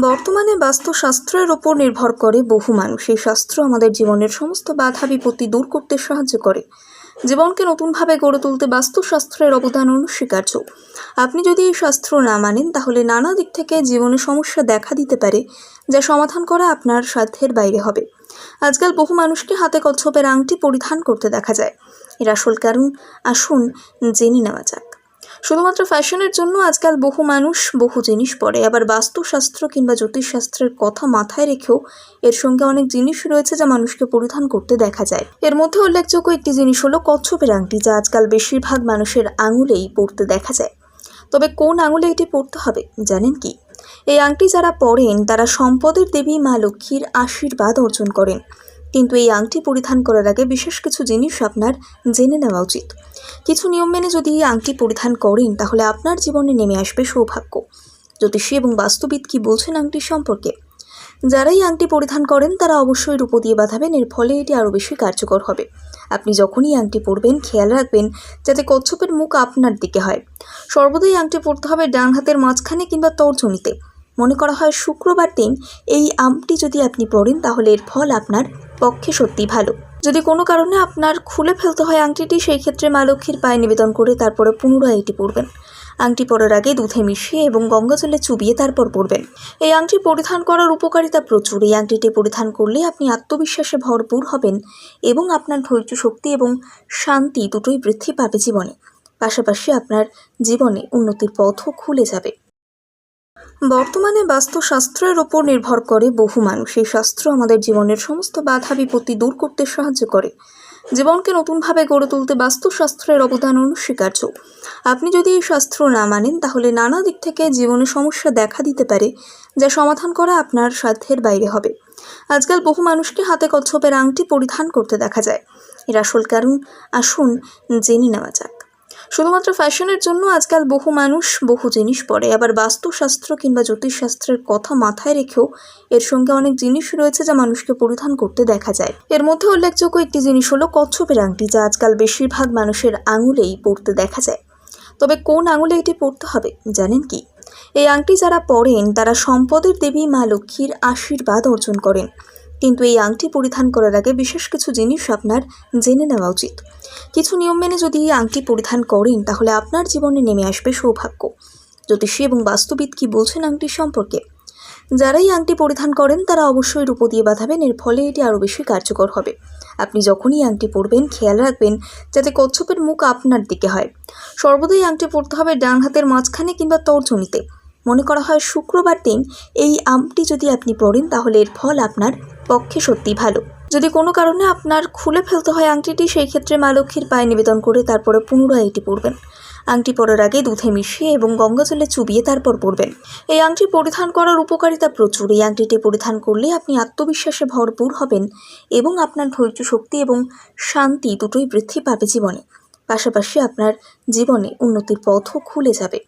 বর্তমানে বাস্তুশাস্ত্রের ওপর নির্ভর করে বহু মানুষ। এই শাস্ত্র আমাদের জীবনের সমস্ত বাধা, বিপত্তি দূর করতে সাহায্য করে। জীবনকে নতুনভাবে গড়ে তুলতে বাস্তুশাস্ত্রের অবদান অনস্বীকার্য। আপনি যদি এই শাস্ত্র না মানেন, তাহলে নানা দিক থেকে জীবনে সমস্যা দেখা দিতে পারে, যা সমাধান করা আপনার সাধ্যের বাইরে হবে। আজকাল বহু মানুষকে হাতে কচ্ছপের আংটি পরিধান করতে দেখা যায়। এর আসল কারণ আসুন জেনে নেওয়া যাক। শুধুমাত্র ফ্যাশনের জন্য আজকাল বহু মানুষ বহু জিনিস পরে। আবার বাস্তুশাস্ত্র কিংবা জ্যোতিষশাস্ত্রের কথা মাথায় রেখেও এর সঙ্গে অনেক জিনিস রয়েছে যা মানুষকে পরিধান করতে দেখা যায়। এর মধ্যে উল্লেখযোগ্য একটি জিনিস হলো কচ্ছপের আংটি, যা আজকাল বেশিরভাগ মানুষের আঙুলেই পড়তে দেখা যায়। তবে কোন আঙুলে এটি পড়তে হবে, জানেন কি? এই আংটি যারা পরেন, তারা সম্পদের দেবী মা লক্ষ্মীর আশীর্বাদ অর্জন করেন। কিন্তু এই আংটি পরিধান করার আগে বিশেষ কিছু জিনিস আপনার জেনে নেওয়া উচিত। কিছু নিয়ম মেনে যদি এই আংটি পরিধান করেন, তাহলে আপনার জীবনে নেমে আসবে সৌভাগ্য। জ্যোতিষী এবং বাস্তুবিদ কি বলছেন আংটির সম্পর্কে? যারা এই আংটি পরিধান করেন, তারা অবশ্যই রূপ দিয়ে বাঁধাবেন, এর ফলে এটি আরও বেশি কার্যকর হবে। আপনি যখনই আংটি পরবেন, খেয়াল রাখবেন যাতে কচ্ছপের মুখ আপনার দিকে হয়। সর্বদাই আংটি পরতে হবে ডান হাতের মাঝখানে কিংবা তর্জনীতে। মনে করা হয় শুক্রবার দিন এই আমটি যদি আপনি পরেন, তাহলে এর ফল আপনার পক্ষে সত্যি ভালো। যদি কোনো কারণে আপনার খুলে ফেলতে হয় আংটিটি, সেই ক্ষেত্রে মা লক্ষ্মীর পায়ে নিবেদন করে তারপরে পুনরায় এটি পরবেন। আংটি পরার আগে দুধে মিশিয়ে এবং গঙ্গা জলে চুবিয়ে তারপর পরবেন। এই আংটি পরিধান করার উপকারিতা প্রচুর। এই আংটিটি পরিধান করলে আপনি আত্মবিশ্বাসে ভরপুর হবেন এবং আপনার ধৈর্য শক্তি এবং শান্তি দুটোই বৃদ্ধি পাবে জীবনে। পাশাপাশি আপনার জীবনে উন্নতির পথও খুলে যাবে। বর্তমানে বাস্তুশাস্ত্রের ওপর নির্ভর করে বহু মানুষ। এই শাস্ত্র আমাদের জীবনের সমস্ত বাধা, বিপত্তি দূর করতে সাহায্য করে। জীবনকে নতুনভাবে গড়ে তুলতে বাস্তুশাস্ত্রের অবদান অনস্বীকার্য। আপনি যদি এই শাস্ত্র না মানেন, তাহলে নানা দিক থেকে জীবনে সমস্যা দেখা দিতে পারে, যা সমাধান করা আপনার সাধ্যের বাইরে হবে। আজকাল বহু মানুষকে হাতে কচ্ছপের আংটি পরিধান করতে দেখা যায়। এর আসল কারণ আসুন জেনে নেওয়া যাক। শুধুমাত্র ফ্যাশনের জন্য আজকাল বহু মানুষ বহু জিনিস পরে। আবার বাস্তুশাস্ত্র কিংবা জ্যোতিষশাস্ত্রের কথা মাথায় রেখেও এর সঙ্গে অনেক জিনিস রয়েছে যা মানুষকে পরিধান করতে দেখা যায়। এর মধ্যে উল্লেখযোগ্য একটি জিনিস হলো কচ্ছপের আংটি, যা আজকাল বেশিরভাগ মানুষের আঙুলেই পড়তে দেখা যায়। তবে কোন আঙুলে এটি পড়তে হবে, জানেন কি? এই আংটি যারা পরেন, তারা সম্পদের দেবী মা লক্ষ্মীর আশীর্বাদ অর্জন করেন। কিন্তু এই আংটি পরিধান করার আগে বিশেষ কিছু জিনিস আপনার জেনে নেওয়া উচিত। কিছু নিয়ম মেনে যদি এই আংটি পরিধান করেন, তাহলে আপনার জীবনে নেমে আসবে সৌভাগ্য। জ্যোতিষী এবং বাস্তুবিদ কি বলছেন আংটির সম্পর্কে? যারা এই আংটি পরিধান করেন, তারা অবশ্যই রূপ দিয়ে বাঁধাবেন, এর ফলে এটি আরও বেশি কার্যকর হবে। আপনি যখনই আংটি পরবেন, খেয়াল রাখবেন যাতে কচ্ছপের মুখ আপনার দিকে হয়। সর্বদাই আংটি পরতে হবে ডান হাতের মাঝখানে কিংবা তর্জনীতে। মনে করা হয় শুক্রবার দিন এই আমটি যদি আপনি পরেন, তাহলে এর ফল আপনার পক্ষে সত্যি ভালো। যদি কোনো কারণে আপনার খুলে ফেলতে হয় আংটিটি, সেই ক্ষেত্রে মা লক্ষ্মীর পায়ে নিবেদন করে তারপরে পুনরায় এটি পরবেন। আংটি পরার আগে দুধে মিশিয়ে এবং গঙ্গা জলে চুবিয়ে তারপর পরবেন। এই আংটি পরিধান করার উপকারিতা প্রচুর। এই আংটিটি পরিধান করলে আপনি আত্মবিশ্বাসে ভরপুর হবেন এবং আপনার ধৈর্য শক্তি এবং শান্তি দুটোই বৃদ্ধি পাবে জীবনে। পাশাপাশি আপনার জীবনে উন্নতির পথও খুলে যাবে।